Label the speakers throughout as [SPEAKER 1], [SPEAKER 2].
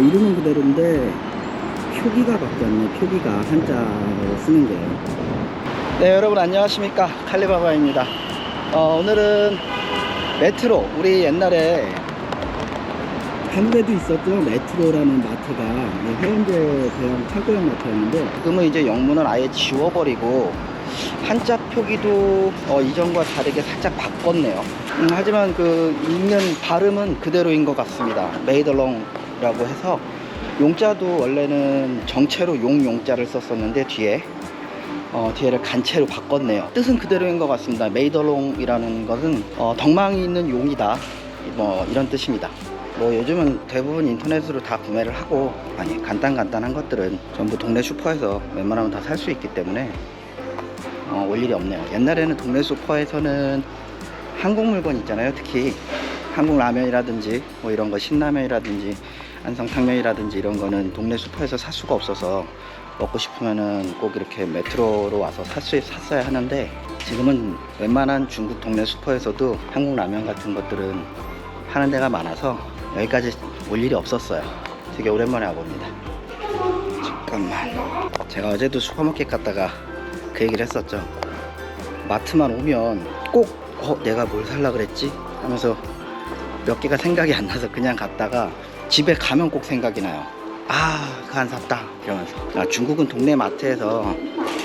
[SPEAKER 1] 이름은 그대로인데 표기가 바뀌었네. 표기가 한자로 쓰는 게. 네, 여러분 안녕하십니까? 칼리바바입니다. 어, 오늘은 메트로. 우리 옛날에 한국에도 있었죠. 메트로라는 마트가 네, 해운대 대형 차고형 마트였는데 지금은 이제 영문을 아예 지워버리고 한자 표기도 어, 이전과 다르게 살짝 바꿨네요. 음, 하지만 그 읽는 발음은 그대로인 것 같습니다. 메이더롱 이라고 해서 용자도 원래는 정체로 용용자를 썼었는데 뒤에 어, 뒤에를 간체로 바꿨네요. 뜻은 그대로인 것 같습니다. 메이더롱이라는 것은 어, 덕망이 있는 용이다. 뭐 이런 뜻입니다. 뭐 요즘은 대부분 인터넷으로 다 구매를 하고 아니 간단 간단한 것들은 전부 동네 슈퍼에서 웬만하면 다 살 수 있기 때문에 어, 올 일이 없네요. 옛날에는 동네 슈퍼에서는 한국 물건 있잖아요. 특히 한국 라면이라든지 뭐 이런 거 신라면이라든지 안성탕면이라든지 이런 거는 동네 슈퍼에서 살 수가 없어서 먹고 싶으면은 꼭 이렇게 메트로로 와서 살 수, 샀어야 하는데 지금은 웬만한 중국 동네 슈퍼에서도 한국 라면 같은 것들은 하는 데가 많아서 여기까지 올 일이 없었어요. 되게 오랜만에 와봅니다. 잠깐만. 제가 어제도 슈퍼마켓 갔다가 그 얘기를 했었죠. 마트만 오면 꼭, 어, 내가 뭘 살라 그랬지? 하면서 몇 개가 생각이 안 나서 그냥 갔다가 집에 가면 꼭 생각이 나요. 아, 그거 안 샀다. 이러면서. 아, 중국은 동네 마트에서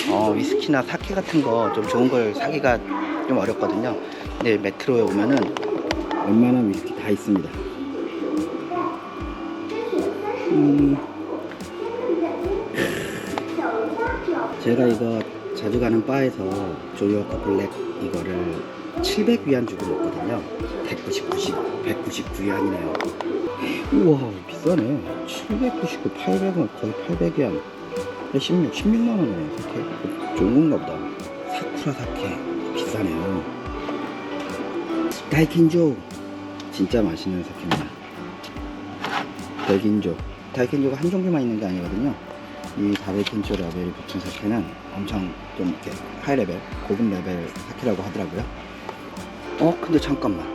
[SPEAKER 1] 어, 위스키나 사케 같은 거 좀 좋은 걸 사기가 좀 어렵거든요. 근데 메트로에 오면은 웬만한 위스키 다 있습니다. 음, 제가 이거 자주 가는 바에서 조이워커 블랙 이거를 700위안 주고 먹거든요. 199씩 199위안이네요. 우와 비싸네. 799, 800원 거의 800위안. 16, 16만 원이네. 사케 좋은 건가 보다. 사쿠라 사케 비싸네요. 다이킨조 진짜 맛있는 사케입니다. 백인조 다이킨조가 한 종류만 있는 게 아니거든요. 이 다베킨조 라벨이 붙은 사케는 엄청 좀 이렇게 하이 레벨, 고급 레벨 사케라고 하더라고요. 어, 근데 잠깐만.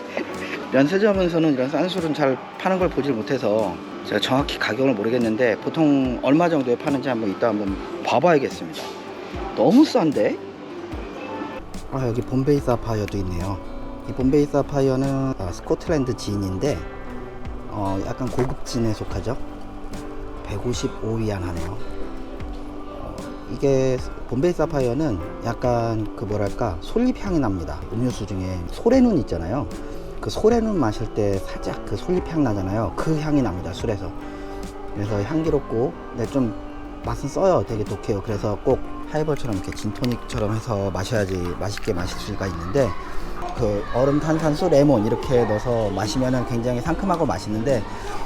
[SPEAKER 1] 면세점에서는 이런 싼 술은 잘 파는 걸 보질 못해서 제가 정확히 가격을 모르겠는데 보통 얼마 정도에 파는지 한번 이따 한번 봐봐야겠습니다. 너무 싼데? 아 여기 본베이 사파이어도 있네요. 이 본베이 사파이어는 아, 스코틀랜드 진인데 어, 약간 고급 진에 속하죠. 155위안 하네요. 어, 이게 본베이 사파이어는 약간 그 뭐랄까 솔잎 향이 납니다. 음료수 중에 소래눈 있잖아요. 그 소래눈 마실 때 살짝 그 솔잎 향 나잖아요. 그 향이 납니다. 술에서. 그래서 향기롭고 근데 좀 맛은 써요. 되게 독해요. 그래서 꼭 하이볼처럼 이렇게 진토닉처럼 해서 마셔야지 맛있게 마실 수가 있는데 그 얼음 탄산수 레몬 이렇게 넣어서 마시면은 굉장히 상큼하고 맛있는데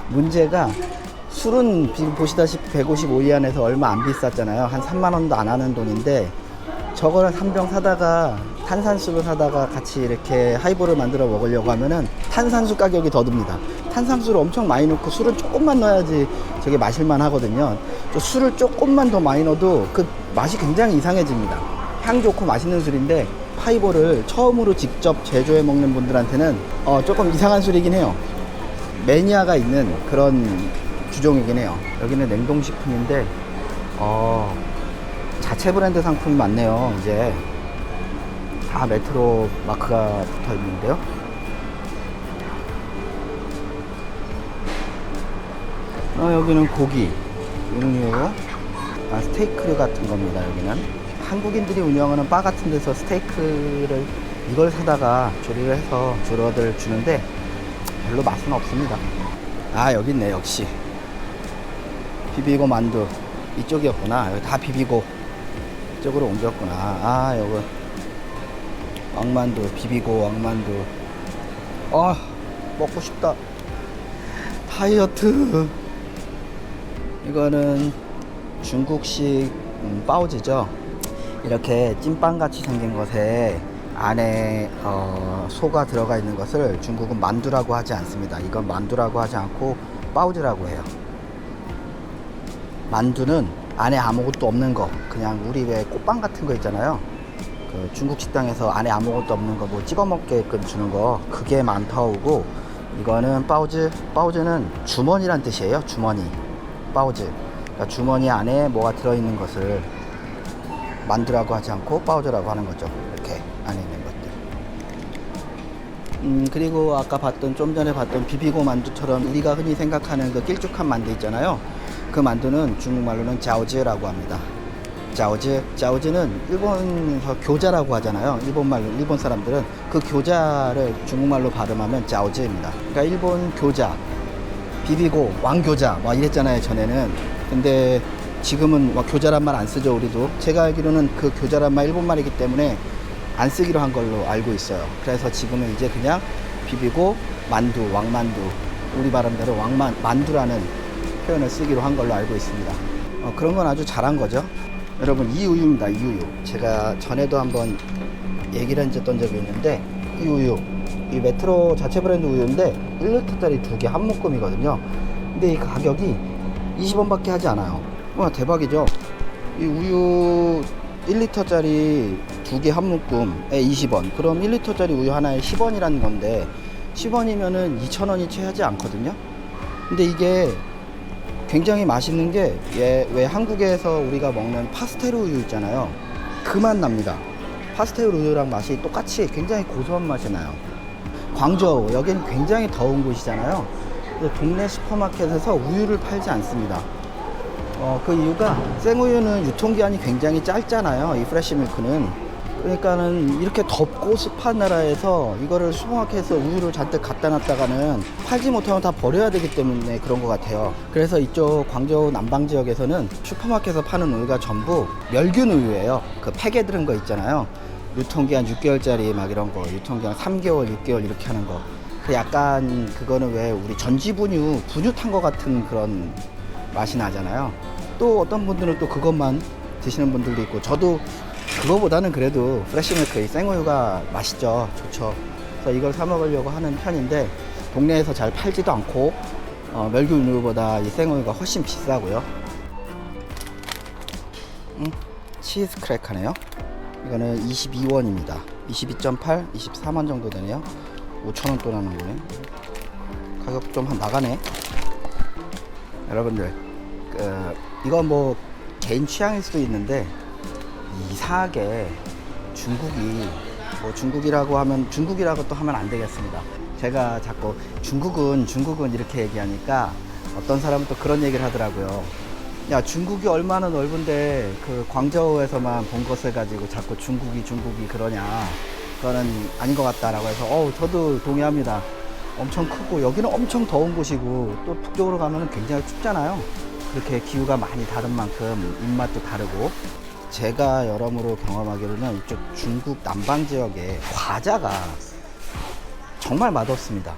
[SPEAKER 1] 문제가 술은 지금 보시다시피 155위안에서 얼마 안 비쌌잖아요. 한 3만 원도 안 하는 돈인데 저거를 한병 사다가 탄산수를 사다가 같이 이렇게 하이볼을 만들어 먹으려고 하면은 탄산수 가격이 더 듭니다. 탄산수를 엄청 많이 넣고 술을 조금만 넣어야지 저게 마실만 하거든요. 또 술을 조금만 더 많이 넣어도 그 맛이 굉장히 이상해집니다. 향 좋고 맛있는 술인데 하이볼을 처음으로 직접 제조해 먹는 분들한테는 어, 조금 이상한 술이긴 해요. 매니아가 있는 그런 주종이긴 해요. 여기는 냉동식품인데 어, 자체 브랜드 상품이 많네요. 이제 다 메트로 마크가 붙어 있는데요. 어, 여기는 고기, 육류, 아, 스테이크 같은 겁니다. 여기는 한국인들이 운영하는 바 같은 데서 스테이크를 이걸 사다가 조리를 해서 주러들 주는데 별로 맛은 없습니다. 아 여기 있네 역시 비비고 만두 이쪽이었구나 여기 다 비비고 이쪽으로 옮겼구나 아 여기 왕만두 비비고 왕만두. 아 먹고 싶다. 다이어트. 이거는 중국식 음, 빠오지죠? 이렇게 찐빵 같이 생긴 것에 안에 어, 소가 들어가 있는 것을 중국은 만두라고 하지 않습니다. 이건 만두라고 하지 않고 빠오지라고 해요. 만두는 안에 아무것도 없는 거. 그냥 우리 왜 꽃빵 같은 거 있잖아요 그 중국 식당에서 안에 아무것도 없는 거 뭐 찍어 먹게끔 주는 거 그게 만타오고. 이거는 빠오즈 빠오즈는 주머니란 뜻이에요 주머니. 빠오즈. 그러니까 주머니 안에 뭐가 들어있는 것을 만두라고 하지 않고 빠오즈라고 하는 거죠. 이렇게 안에 있는 것들. 음 그리고 아까 봤던 좀 전에 봤던 비비고 만두처럼 우리가 흔히 생각하는 그 길쭉한 만두 있잖아요. 그 만두는 중국말로는 자오즈라고 합니다 자오즈 자오즈는 일본에서 교자라고 하잖아요. 일본말로 일본 사람들은 그 교자를 중국말로 발음하면 자오즈입니다. 그러니까 일본 교자 비비고 왕교자 막 이랬잖아요 전에는. 근데 지금은 막 교자란 말 안 쓰죠 우리도. 제가 알기로는 그 교자란 말 일본말이기 때문에 안 쓰기로 한 걸로 알고 있어요. 그래서 지금은 이제 그냥 비비고 만두 왕만두. 우리 발음대로 왕만 만두라는 표현을 쓰기로 한 걸로 알고 있습니다. 어, 그런 건 아주 잘한 거죠 여러분 이 우유입니다 이 우유. 제가 전에도 한번 얘기를 했던 적이 있는데 이 우유. 이 메트로 자체 브랜드 우유인데 1리터짜리 두 개 한 묶음이거든요. 근데 이 가격이 20원밖에 하지 않아요. 와 대박이죠? 이 우유 1리터짜리 두 개 한 묶음에 20원. 그럼 1리터짜리 우유 하나에 10원이라는 건데 10원이면은 2,000원이 채 하지 않거든요? 근데 이게 굉장히 맛있는 게 왜 한국에서 우리가 먹는 파스텔 우유 있잖아요. 그 맛 납니다. 파스텔 우유랑 맛이 똑같이 굉장히 고소한 맛이 나요. 광저우 여기는 굉장히 더운 곳이잖아요. 동네 슈퍼마켓에서 우유를 팔지 않습니다. 어, 그 이유가 생우유는 유통기한이 굉장히 짧잖아요 이 프레시 밀크는 그러니까는 이렇게 덥고 습한 나라에서 이거를 슈퍼마켓에서 우유를 잔뜩 갖다 놨다가는 팔지 못하면 다 버려야 되기 때문에 그런 것 같아요. 그래서 이쪽 광저우 남방 지역에서는 슈퍼마켓에서 파는 우유가 전부 멸균 우유예요. 그 팩에 들은 거 있잖아요. 유통기한 6개월짜리 막 이런 거, 유통기한 3개월, 6개월 이렇게 하는 거. 그 약간 그거는 왜 우리 전지 분유, 분유 탄 거 같은 그런 맛이 나잖아요. 또 어떤 분들은 또 그것만 드시는 분들도 있고 저도 그거보다는 그래도 프레시밀크 이 생우유가 맛있죠. 좋죠. 그래서 이걸 사 먹으려고 하는 편인데 동네에서 잘 팔지도 않고 어, 멸균 우유보다 이 생우유가 훨씬 비싸고요. 음, 치즈 크래커네요. 이거는 22원입니다. 22.8 23원 정도 되네요. 5천원 또 나는 거네. 가격 좀 한 나가네. 여러분들 그, 이건 뭐 개인 취향일 수도 있는데 이상하게 중국이 뭐 중국이라고 하면 중국이라고 또 하면 안 되겠습니다. 제가 자꾸 중국은 중국은 이렇게 얘기하니까 어떤 사람은 또 그런 얘기를 하더라고요. 야 중국이 얼마나 넓은데 그 광저우에서만 본 것을 가지고 자꾸 중국이 중국이 그러냐 그거는 아닌 것 같다라고 해서 어 저도 동의합니다. 엄청 크고 여기는 엄청 더운 곳이고 또 북쪽으로 가면은 굉장히 춥잖아요. 그렇게 기후가 많이 다른 만큼 입맛도 다르고 제가 여러모로 경험하기로는 이쪽 중국 남방 지역에 과자가 정말 맛없습니다.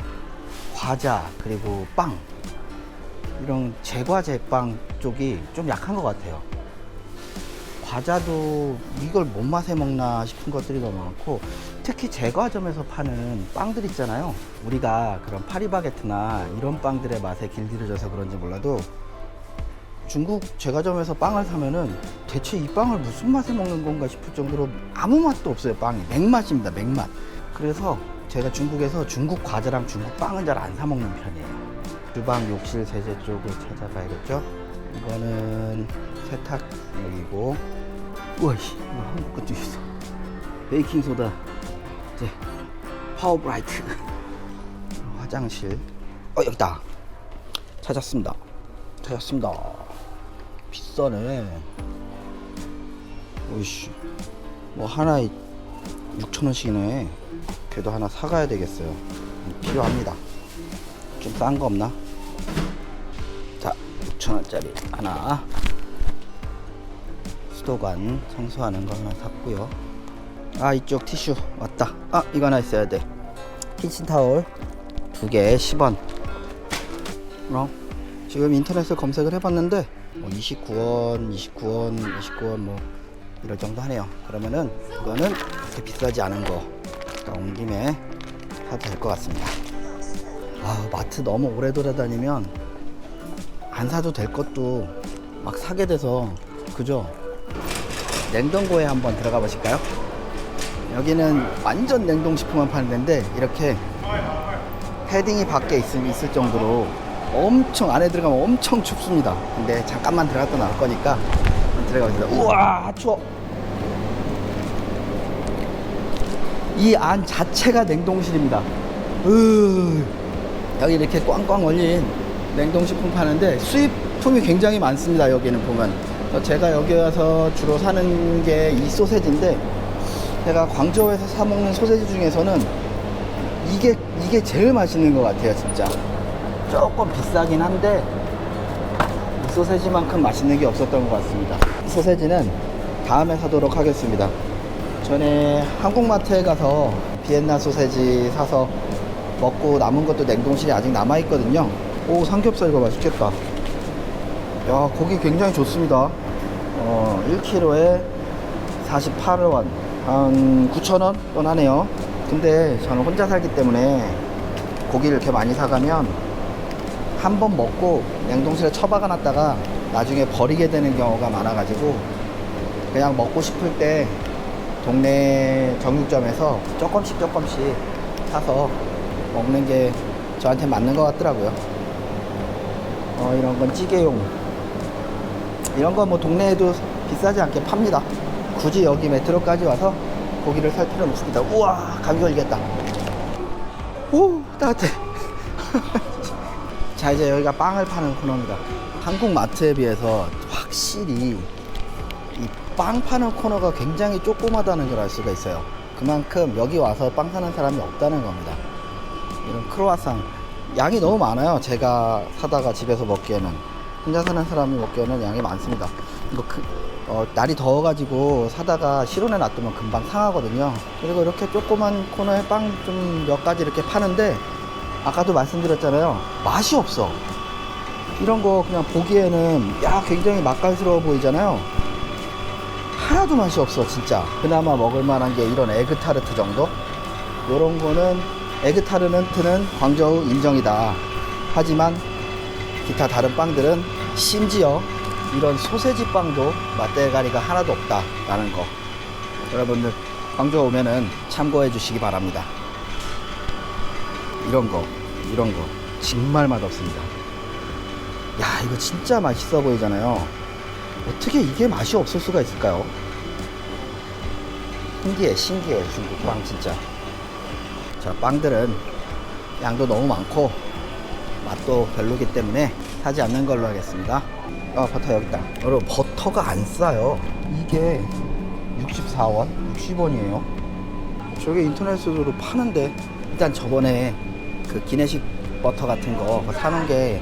[SPEAKER 1] 과자 그리고 빵 이런 제과제 빵 쪽이 좀 약한 것 같아요. 과자도 이걸 뭔 맛에 먹나 싶은 것들이 너무 많고 특히 제과점에서 파는 빵들 있잖아요. 우리가 그런 파리바게트나 이런 빵들의 맛에 길들여져서 그런지 몰라도 중국 제과점에서 빵을 사면은 대체 이 빵을 무슨 맛에 먹는 건가 싶을 정도로 아무 맛도 없어요 빵이. 맥맛입니다 맥맛. 그래서 제가 중국에서 중국 과자랑 중국 빵은 잘 안 사 먹는 편이에요. 주방 욕실 세제 쪽을 찾아봐야겠죠? 이거는 세탁용이고. 우와 씨 이거 한국 것도 있어 베이킹소다. 이제 파워브라이트. 화장실. 어 여기다. 찾았습니다. 찾았습니다 비싸네. 오이씨. 뭐 하나에 6천원씩이네. 그래도 하나 사가야 되겠어요. 필요합니다. 좀 싼 거 없나? 자 6천원짜리 하나. 수도관 청소하는 거 하나 샀고요. 아 이쪽 티슈 왔다. 아 이거 하나 있어야 돼. 키친 타올 두개 10원. 어? 지금 인터넷에 검색을 해봤는데 뭐 29원, 29원, 29원 뭐 이럴 정도 하네요. 그러면은 이거는 그렇게 비싸지 않은 거 온 김에 사도 될 것 같습니다. 아 마트 너무 오래 돌아다니면 안 사도 될 것도 막 사게 돼서 그죠? 냉동고에 한번 들어가 보실까요? 여기는 완전 냉동식품만 파는 데인데 이렇게 패딩이 밖에 있, 있을 정도로 엄청 안에 들어가면 엄청 춥습니다. 근데 잠깐만 들어갔다 나올 거니까 들어가보겠습니다. 우와 추워. 이 안 자체가 냉동실입니다. 으, 여기 이렇게 꽝꽝 얼린 냉동식품 파는데 수입품이 굉장히 많습니다. 여기는 보면 어, 제가 여기 와서 주로 사는 게 이 소세지인데 제가 광저우에서 사 먹는 소세지 중에서는 이게 이게 제일 맛있는 것 같아요, 진짜. 조금 비싸긴 한데 이 소세지만큼 맛있는 게 없었던 것 같습니다. 소세지는 다음에 사도록 하겠습니다. 전에 한국마트에 가서 비엔나 소세지 사서 먹고 남은 것도 냉동실에 아직 남아 있거든요. 오 삼겹살 이거 맛있겠다. 야 고기 굉장히 좋습니다. 어 1kg에 48원 한 9,000원 원 하네요. 근데 저는 혼자 살기 때문에 고기를 이렇게 많이 사가면 한 번 먹고 냉동실에 처박아 놨다가 나중에 버리게 되는 경우가 많아가지고 그냥 먹고 싶을 때 동네 정육점에서 조금씩 조금씩 사서 먹는 게 저한테 맞는 것 같더라고요. 어, 이런 건 찌개용. 이런 건 뭐 동네에도 비싸지 않게 팝니다. 굳이 여기 메트로까지 와서 고기를 살 필요는 없습니다. 우와, 감기 걸리겠다. 오, 따뜻해. 자, 이제 여기가 빵을 파는 코너입니다. 한국 마트에 비해서 확실히 이 빵 파는 코너가 굉장히 조그마다는 걸 알 수가 있어요. 그만큼 여기 와서 빵 사는 사람이 없다는 겁니다. 이런 크로아상 양이 너무 많아요. 제가 사다가 집에서 먹기에는 혼자 사는 사람이 먹기에는 양이 많습니다. 뭐 그, 어, 날이 더워가지고 사다가 실온에 놔두면 금방 상하거든요. 그리고 이렇게 조그만 코너에 빵 좀 몇 가지 이렇게 파는데 아까도 말씀드렸잖아요. 맛이 없어. 이런 거 그냥 보기에는 야 굉장히 맛깔스러워 보이잖아요. 하나도 맛이 없어 진짜. 그나마 먹을 만한 게 이런 에그 타르트 정도. 요런 거는 에그 타르트는 광저우 인정이다. 하지만 기타 다른 빵들은 심지어 이런 소세지 빵도 맛대가리가 하나도 없다라는 거. 여러분들 광저우 오면은 참고해 주시기 바랍니다. 이런 거, 이런 거 정말 맛없습니다. 야, 이거 진짜 맛있어 보이잖아요. 어떻게 이게 맛이 없을 수가 있을까요? 신기해, 신기해, 중국 빵 진짜. 자, 빵들은 양도 너무 많고 맛도 별로기 때문에 사지 않는 걸로 하겠습니다. 아, 버터 여기 있다. 여러분, 버터가 안 싸요. 이게 64원, 60원이에요. 저게 인터넷으로 파는데 일단 저번에 그 기내식 버터 같은 거 그거 사놓은 게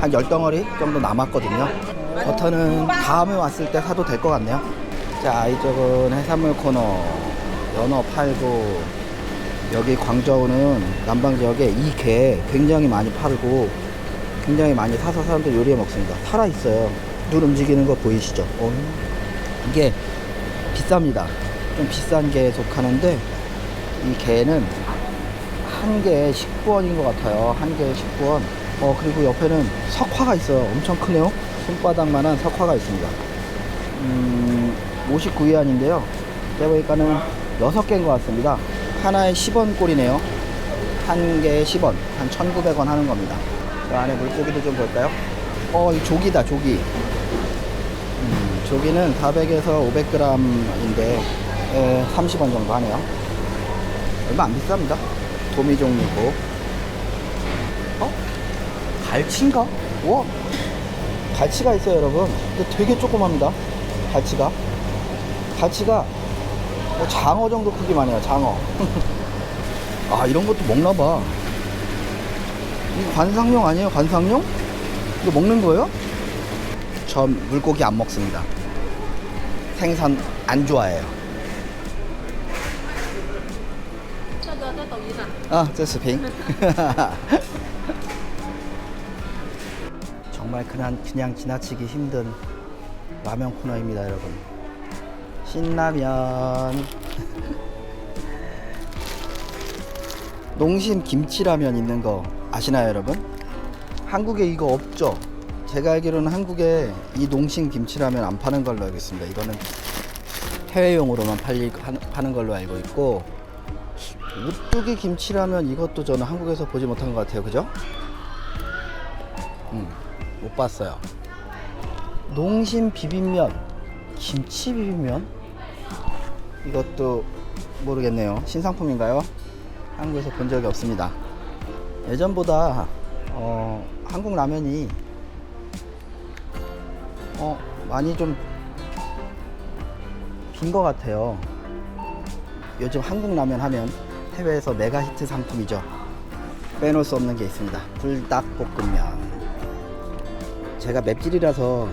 [SPEAKER 1] 한 10덩어리 정도 남았거든요. 버터는 다음에 왔을 때 사도 될 것 같네요. 자, 이쪽은 해산물 코너. 연어 팔고, 여기 광저우는 남방 지역에 이게 굉장히 많이 팔고, 굉장히 많이 사서 사람들 요리해 먹습니다. 살아있어요. 눈 움직이는 거 보이시죠? 어, 이게 비쌉니다. 좀 비싼 게 속하는데, 이 게는 한 개에 19원인 것 같아요. 한 개에 19원. 어, 그리고 옆에는 석화가 있어요. 엄청 크네요. 손바닥만한 석화가 있습니다. 음, 59위안인데요. 해보니까는 6개인 것 같습니다. 하나에 10원 꼴이네요. 한 개에 10원. 한 1,900원 하는 겁니다. 그 안에 물고기도 좀 볼까요? 어, 이 조기다, 조기. 음, 조기는 400에서 500g인데, 30원 정도 하네요. 얼마 안 비쌉니다. 도미 종류고. 어? 갈치인가? 와! 갈치가 있어요, 여러분. 근데 되게 조그맣니다. 갈치가. 가치가 뭐 장어 정도 크기만 해요, 장어. 아, 이런 것도 먹나 봐. 이거 관상용 아니에요? 관상용? 이거 먹는 거예요? 전 물고기 안 먹습니다. 생선 안 좋아해요. 아, 제 스핑. 정말 그냥, 그냥 지나치기 힘든 라면 코너입니다, 여러분. 신라면. 농심 김치라면 있는 거 아시나요, 여러분? 한국에 이거 없죠? 제가 알기로는 한국에 이 농심 김치라면 안 파는 걸로 알고 있습니다. 이거는 해외용으로만 팔리, 하- 파는 걸로 알고 있고, 우뚝이 김치라면 이것도 저는 한국에서 보지 못한 것 같아요. 그죠? 음, 못 봤어요. 농심 비빔면, 김치 비빔면? 이것도 모르겠네요. 신상품인가요? 한국에서 본 적이 없습니다. 예전보다 어, 한국 라면이 어, 많이 좀 빈 것 같아요. 요즘 한국 라면 하면 해외에서 메가 히트 상품이죠. 빼놓을 수 없는 게 있습니다. 불닭볶음면. 제가 맵찔이라서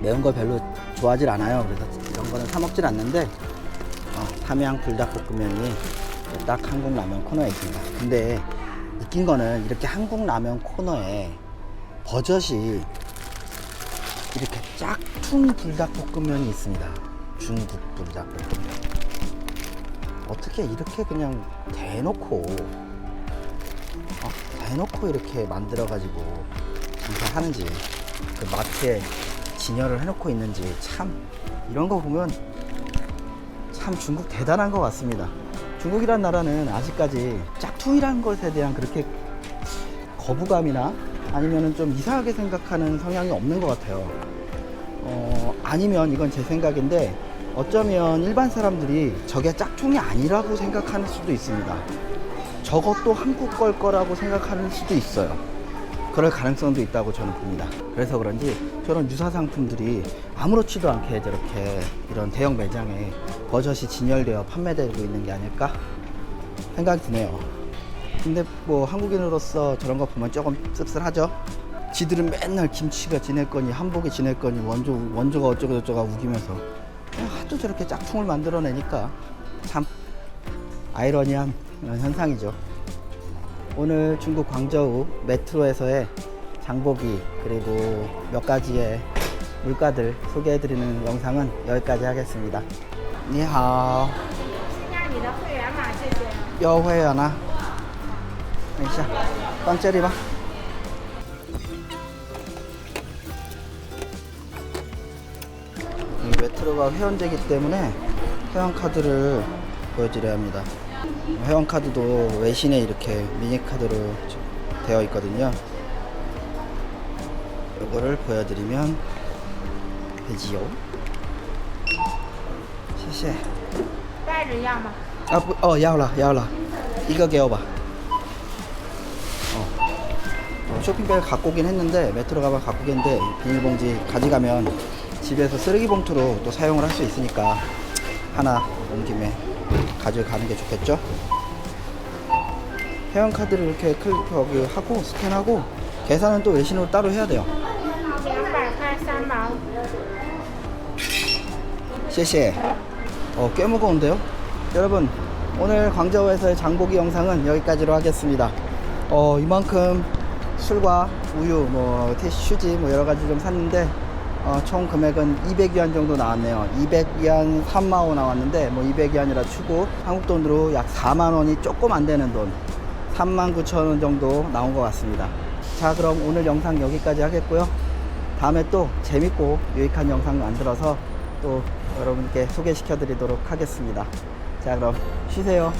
[SPEAKER 1] 매운 걸 별로 좋아하질 않아요. 그래서 이런 거는 사 먹질 않는데 어, 삼양 불닭볶음면이 딱 한국 라면 코너에 있습니다. 근데 웃긴 거는 이렇게 한국 라면 코너에 버젓이 이렇게 짝퉁 불닭볶음면이 있습니다. 중국 불닭볶음면. 어떻게 이렇게 그냥 대놓고 어, 대놓고 이렇게 만들어 가지고 장사하는지 그 마트에 진열을 해놓고 있는지 참 이런 거 보면 참 중국 대단한 것 같습니다. 중국이란 나라는 아직까지 짝퉁이라는 것에 대한 그렇게 거부감이나 아니면은 좀 이상하게 생각하는 성향이 없는 것 같아요. 어, 아니면 이건 제 생각인데 어쩌면 일반 사람들이 저게 짝퉁이 아니라고 생각하는 수도 있습니다. 저것도 한국 걸 거라고 생각하는 수도 있어요. 그럴 가능성도 있다고 저는 봅니다. 그래서 그런지 저런 유사 상품들이 아무렇지도 않게 저렇게 이런 대형 매장에 버젓이 진열되어 판매되고 있는 게 아닐까 생각이 드네요. 근데 뭐 한국인으로서 저런 거 보면 조금 씁쓸하죠. 지들은 맨날 김치가 지냈거니 한복이 지냈거니 원조 원조가 어쩌고 저쩌고 우기면서 하도 저렇게 짝퉁을 만들어내니까 참 아이러니한 그런 현상이죠. 오늘 중국 광저우 메트로에서의 장보기 그리고 몇 가지의 물가들 소개해드리는 영상은 여기까지 하겠습니다. 你好，
[SPEAKER 2] 加你的会员码，谢谢。
[SPEAKER 1] 优惠了呢？等一下，放这里吧。 이 메트로가 회원제이기 때문에 회원 카드를 보여드려야 합니다. 회원 카드도 외신에 이렇게 미니 카드로 되어 있거든요. 이거를 보여드리면 되지요. 谢谢。
[SPEAKER 2] 带着要吗？
[SPEAKER 1] 아, 부- 어, 야올라, 야올라. 이거 개어봐. 어. 어, 쇼핑백을 갖고 오긴 했는데, 메트로 가방 갖고 오겠는데, 비닐봉지 가져가면 집에서 쓰레기 봉투로 또 사용을 할 수 있으니까 하나 온 김에 가져가는 게 좋겠죠? 회원카드를 이렇게 클릭 여기 하고 스캔하고 계산은 또 외신으로 따로 해야 돼요. 谢谢. 어, 꽤 무거운데요? 여러분, 오늘 광저우에서의 장보기 영상은 여기까지로 하겠습니다. 어, 이만큼 술과 우유, 뭐, 티슈지, 뭐, 여러 가지 좀 샀는데, 어, 총 금액은 200위안 정도 나왔네요. 200위안 3만원 나왔는데, 뭐, 200위안이라 추고, 한국 돈으로 약 4만원이 조금 안 되는 돈, 3만 9천원 정도 나온 것 같습니다. 자, 그럼 오늘 영상 여기까지 하겠고요. 다음에 또 재밌고 유익한 영상 만들어서 또 여러분께 소개시켜 드리도록 하겠습니다. 자, 그럼 쉬세요.